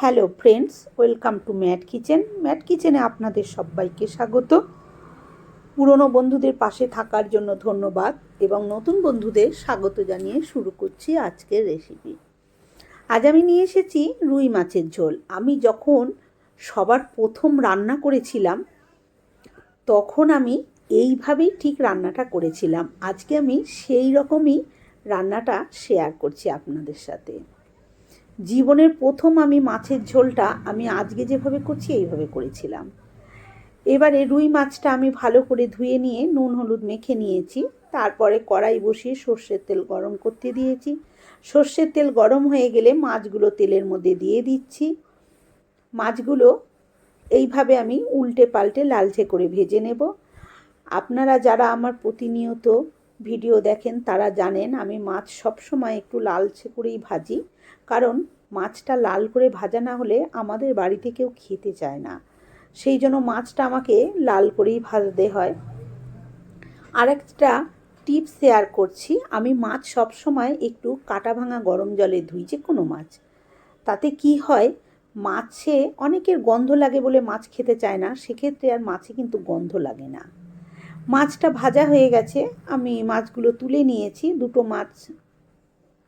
Hello friends, welcome to Matt kitchen. Mat কিচেনে আপনাদের সবাইকে স্বাগত। পুরনো বন্ধুদের পাশে থাকার জন্য ধন্যবাদ এবং নতুন বন্ধুদের স্বাগত জানিয়ে শুরু করছি আজকের রেসিপি আজ আমি নিয়ে এসেছি রুই মাছের ঝোল। আমি যখন সবার প্রথম রান্না করেছিলাম, তখন আমি এইভাবেই ঠিক রান্নাটা করেছিলাম। আজকে আমি সেই রকমই রান্নাটা শেয়ার করছি আপনাদের সাথে। জীবনের প্রথম আমি মাছের ঝোলটা আমি আজকে যেভাবে করছি, এইভাবে করেছিলাম। এবারে রুই মাছটা আমি ভালো করে ধুয়ে নিয়ে নুন হলুদ মেখে নিয়েছি। তারপরে কড়াই বসিয়ে সর্ষের তেল গরম করতে দিয়েছি। সর্ষের তেল গরম হয়ে গেলে মাছগুলো তেলের মধ্যে দিয়ে দিচ্ছি। মাছগুলো এইভাবে আমি উল্টে পাল্টে লালচে করে ভেজে নেব। আপনারা যারা আমার প্রতিনিয়ত ভিডিও দেখেন, তারা জানেন আমি মাছ সবসময় একটু লালচে করেই ভাজি। কারণ মাছটা লাল করে ভাজা না হলে আমাদের বাড়িতে কেউ খেতে চায় না। সেই জন্য মাছটা আমাকে লাল করেই ভাজতে হয়। আরেকটা টিপস শেয়ার করছি, আমি মাছ সবসময় একটু কাটা ভাঙা গরম জলে ধুই, যে কোনো মাছ। তাতে কি হয়, মাছে অনেকের গন্ধ লাগে বলে মাছ খেতে চায় না, সেক্ষেত্রে আর মাছে কিন্তু গন্ধ লাগে না। মাছটা ভাজা হয়ে গেছে। আমি মাছগুলো তুলে নিয়েছি। দুটো মাছ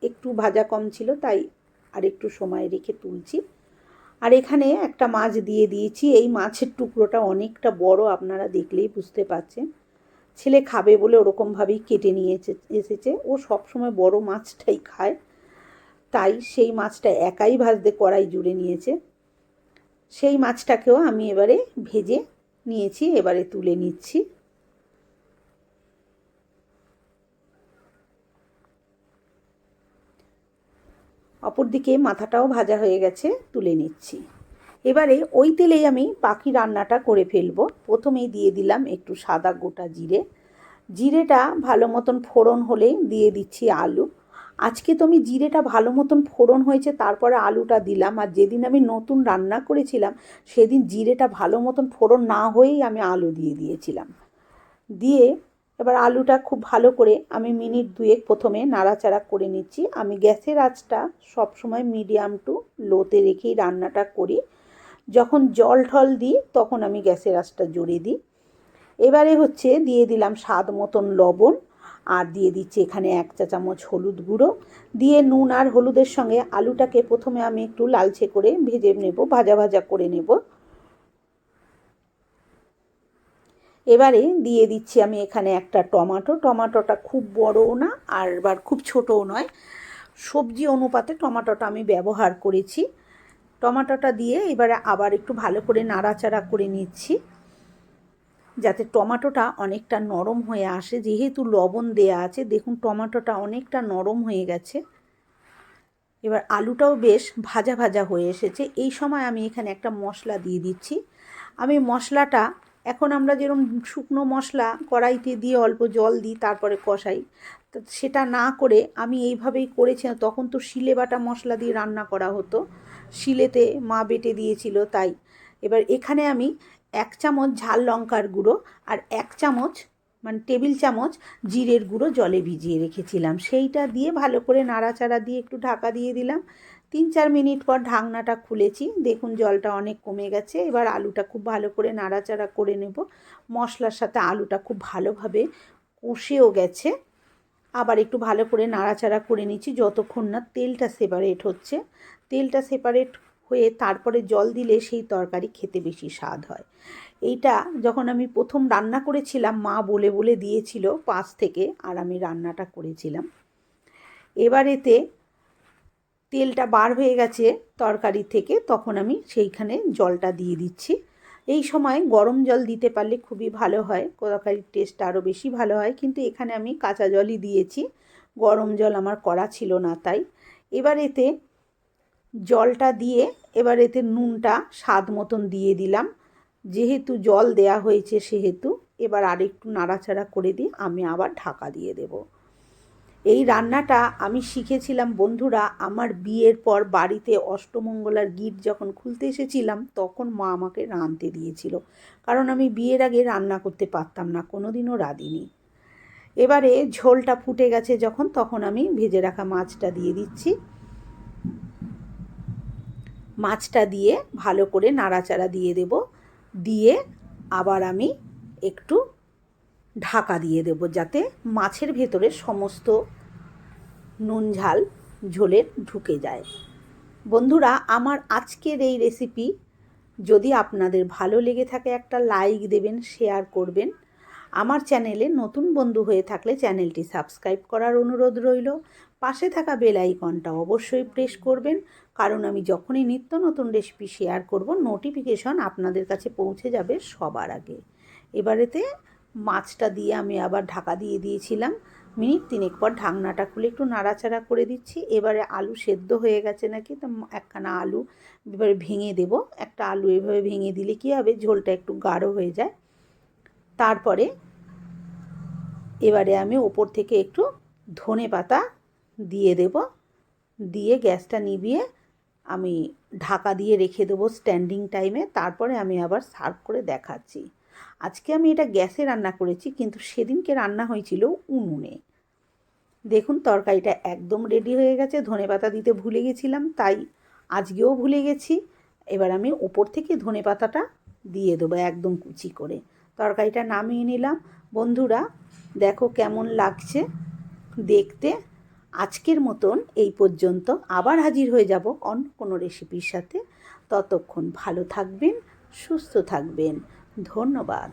একটু ভাজা কম ছিল, তাই আর একটু সময় রেখে তুলছি। আর এখানে একটা মাছ দিয়ে দিয়েছি। এই মাছের টুকরোটা অনেকটা বড়, আপনারা দেখলেই বুঝতে পারছেন। ছেলে খাবে বলে ওরকমভাবেই কেটে নিয়ে এসেছে। ও সবসময় বড় মাছটাই খায়। তাই সেই মাছটা একাই ভাজতে কড়াই জুড়ে নিয়েছে। সেই মাছটাকেও আমি এবারে ভেজে নিয়েছি, এবারে তুলে নিচ্ছি। অপরদিকে মাথাটাও ভাজা হয়ে গেছে, তুলে নিচ্ছি। এবারে ওই তেলেই আমি পাখি রান্নাটা করে ফেলব। প্রথমেই দিয়ে দিলাম একটু সাদা গোটা জিরে। জিরেটা ভালো মতন ফোড়ন হলে দিয়ে দিচ্ছি আলু। আজকে তো আমি জিরেটা ভালো মতন ফোড়ন হয়েছে, তারপরে আলুটা দিলাম। আর যেদিন আমি নতুন রান্না করেছিলাম, সেদিন জিরেটা ভালো মতন ফোড়ন না হয়েই আমি আলু দিয়ে দিয়েছিলাম। দিয়ে এবার আলুটা খুব ভালো করে আমি মিনিট দুয়েক প্রথমে নাড়াচাড়া করে নিচ্ছি। আমি গ্যাসের আঁচটা সবসময় মিডিয়াম টু লোতে রেখেই রান্নাটা করি। যখন জল ঠল দিই, তখন আমি গ্যাসের আঁচটা জোরে দিই। এবারে হচ্ছে দিয়ে দিলাম স্বাদ মতন লবণ আর দিয়ে দিচ্ছি এখানে এক চা চামচ হলুদ গুঁড়ো। দিয়ে নুন আর হলুদের সঙ্গে আলুটাকে প্রথমে আমি একটু লালচে করে ভেজে নেব, ভাজা ভাজা করে নেব। এবারে দিয়ে দিচ্ছি আমি এখানে একটা টমাটো। টমাটোটা খুব বড়ও না, আর এবার খুব ছোটও নয়। সবজি অনুপাতে টমাটোটা আমি ব্যবহার করেছি। টমাটোটা দিয়ে এবারে আবার একটু ভালো করে নাড়াচাড়া করে নিচ্ছি, যাতে টমাটোটা অনেকটা নরম হয়ে আসে। যেহেতু লবণ দেয়া আছে, দেখুন টমাটোটা অনেকটা নরম হয়ে গেছে। এবার আলুটাও বেশ ভাজা ভাজা হয়ে এসেছে। এই সময় আমি এখানে একটা মশলা দিয়ে দিচ্ছি। আমি মশলাটা এখন আমরা যেরকম শুকনো মশলা কড়াইতে দিয়ে অল্প জল দিই, তারপরে কষাই। সেটা না করে আমি এইভাবেই করেছি তখন তো শিলে বাটা মশলা দিয়ে রান্না করা হতো। শিলেতে মা বেটে দিয়েছিল তাই। এবার এখানে আমি এক চামচ ঝাল লঙ্কার গুঁড়ো আর এক চামচ মানে টেবিল চামচ জিরের গুঁড়ো জলে ভিজিয়ে রেখেছিলাম। সেইটা দিয়ে ভালো করে নাড়াচাড়া দিয়ে একটু ঢাকা দিয়ে দিলাম। তিন চার মিনিট পর ঢাকনাটা খুলেছি। দেখুন জলটা অনেক কমে গেছে। এবার আলুটা খুব ভালো করে নাড়াচাড়া করে নেব। মশলার সাথে আলুটা খুব ভালোভাবে কষেও গেছে। আবার একটু ভালো করে নাড়াচাড়া করে নিচ্ছি যতক্ষণ না তেলটা সেপারেট হচ্ছে। তেলটা সেপারেট হয়ে তারপরে জল দিলে সেই তরকারি খেতে বেশি স্বাদ হয়। এইটা যখন আমি প্রথম রান্না করেছিলাম, মা বলে বলে দিয়েছিল পাঁচ থেকে, আর আমি রান্নাটা করেছিলাম। এবার এতে তেলটা বার হয়ে গেছে তরকারি থেকে, তখন আমি সেইখানে জলটা দিয়ে দিচ্ছি। এই সময় গরম জল দিতে পারলে খুবই ভালো হয়, তরকারির টেস্ট আরও বেশি ভালো হয়। কিন্তু এখানে আমি কাঁচা জলই দিয়েছি, গরম জল আমার করা ছিল না তাই। এবার এতে জলটা দিয়ে, এবার এতে নুনটা স্বাদ মতন দিয়ে দিলাম। যেহেতু জল দেয়া হয়েছে সেহেতু, এবার আরেকটু নাড়াচাড়া করে দিয়ে আমি আবার ঢাকা দিয়ে দেব। এই রান্নাটা আমি শিখেছিলাম বন্ধুরা আমার বিয়ের পর বাড়িতে অষ্টমঙ্গলার গিট যখন খুলতে এসেছিলাম, তখন মা আমাকে রাঁধতে দিয়েছিল। কারণ আমি বিয়ের আগে রান্না করতে পারতাম না কোনো দিনও রাঁধিনি। এবারে ঝোলটা ফুটে গেছে যখন, তখন আমি ভেজে রাখা মাছটা দিয়ে দিচ্ছি। মাছটা দিয়ে ভালো করে নাড়াচাড়া দিয়ে দেব। দিয়ে আবার আমি একটু ঢাকা দিয়ে দেব যাতে মাছের ভেতরে সমস্ত নুন, ঝাল, ঝোলের ঢুকে যায়। বন্ধুরা, আমার আজকের এই রেসিপি যদি আপনাদের ভালো লেগে থাকে, একটা লাইক দেবেন শেয়ার করবেন। আমার চ্যানেলে নতুন বন্ধু হয়ে থাকলে চ্যানেলটি সাবস্ক্রাইব করার অনুরোধ রইল। পাশে থাকা বেল আইকনটা অবশ্যই প্রেস করবেন, কারণ আমি যখনই নিত্য নতুন রেসিপি শেয়ার করব নোটিফিকেশন আপনাদের কাছে পৌঁছে যাবে সবার আগে। এবারেতে মাছটা দিয়ে আমি আবার ঢাকা দিয়ে দিয়েছিলাম। মিনিট তিনেক পর ঢাকনাটা খুলে একটু নাড়াচাড়া করে দিচ্ছি। এবারে আলু সেদ্ধ হয়ে গেছে নাকি? তো একখানা আলু এবারে ভেঙে দেব। একটা আলু এভাবে ভেঙে দিলে কী হবে? ঝোলটা একটু গাঢ় হয়ে যায়। তারপরে এবারে আমি ওপর থেকে একটু ধনে পাতা দিয়ে দেব। দিয়ে গ্যাসটা নিভিয়ে আমি ঢাকা দিয়ে রেখে দেবো স্ট্যান্ডিং টাইমে। তারপরে আমি আবার সার্ভ করে দেখাচ্ছি। আজকে আমি এটা গ্যাসে রান্না করেছি, কিন্তু সেদিনকে রান্না হয়েছিল উনুনে। দেখুন, তরকারিটা একদম রেডি হয়ে গেছে, ধনে পাতা দিতে ভুলে গেছিলাম, তাই আজকেও ভুলে গেছি। এবার আমি ওপর থেকে ধনে পাতাটা দিয়ে দেবো একদম কুচি করে। তরকারিটা নামিয়ে নিলাম। বন্ধুরা, দেখো কেমন লাগছে। দেখতে আজকের মতন এই পর্যন্ত। আবার হাজির হয়ে যাব অন্য কোনো রেসিপির সাথে। ততক্ষণ ভালো থাকবেন, সুস্থ থাকবেন। ধন্যবাদ।